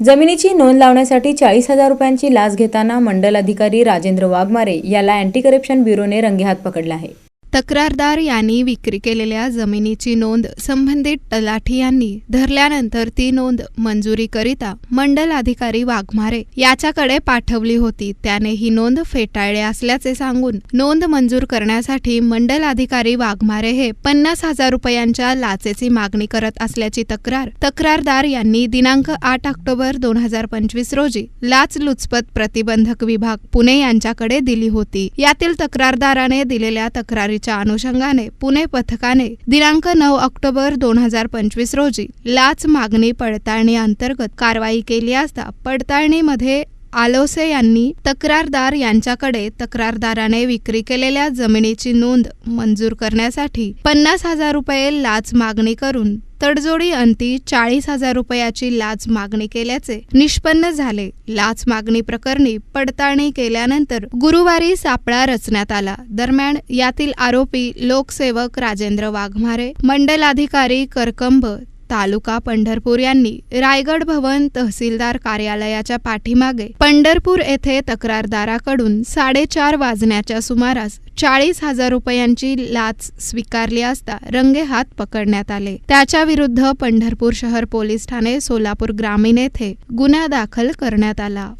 जमिनीची नोंद लावण्यासाठी चाळीस हजार रुपयांची लाच घेताना मंडल अधिकारी राजेंद्र वाघमारे याला अँटी करप्शन ब्युरोने रंगेहात पकडलं आहे. तक्रारदार यांनी विक्री केलेल्या जमिनीची नोंद संबंधित तलाठी यांनी धरल्यानंतर ती नोंद मंजुरीकरिता मंडल अधिकारी वाघमारे याच्याकडे पाठवली होती. त्याने ही नोंद फेटाळली असल्याचे सांगून नोंद मंजूर करण्यासाठी मंडल अधिकारी वाघमारे हे पन्नास हजार रुपयांच्या लाचेची मागणी करत असल्याची तक्रार तक्रारदार यांनी दिनांक आठ ऑक्टोबर दोन हजार पंचवीस रोजी लाचलुचपत प्रतिबंधक विभाग पुणे यांच्याकडे दिली होती. यातील तक्रारदाराने दिलेल्या तक्रारीच्या अनुषंगाने पुणे पथकाने दिनांक नऊ ऑक्टोबर दोन हजार पंचवीस रोजी लाच मागणी पडताळणी अंतर्गत कारवाई केली असता पडताळणीमध्ये आलोसे यांनी तक्रारदार यांच्याकडे तक्रारदाराने विक्री केलेल्या जमिनीची नोंद मंजूर करण्यासाठी पन्नास हजार रुपये लाच मागणी करून तडजोडी अंती चाळीस हजार रुपयाची लाच मागणी केल्याचे निष्पन्न झाले. लाच मागणी प्रकरणी पडताळणी केल्यानंतर गुरुवारी सापळा रचण्यात आला. दरम्यान यातील आरोपी लोकसेवक राजेंद्र वाघमारे मंडलाधिकारी करकंब तालुका पंढरपूर यांनी रायगड भवन तहसीलदार कार्यालयाच्या पाठीमागे पंढरपूर येथे तक्रारदाराकडून साडेचार वाजण्याच्या सुमारास चाळीस हजार रुपयांची लाच स्वीकारली असता रंगेहात पकडण्यात आले. त्याच्या विरुद्ध पंढरपूर शहर पोलीस ठाणे सोलापूर ग्रामीण येथे गुन्हा दाखल करण्यात आला.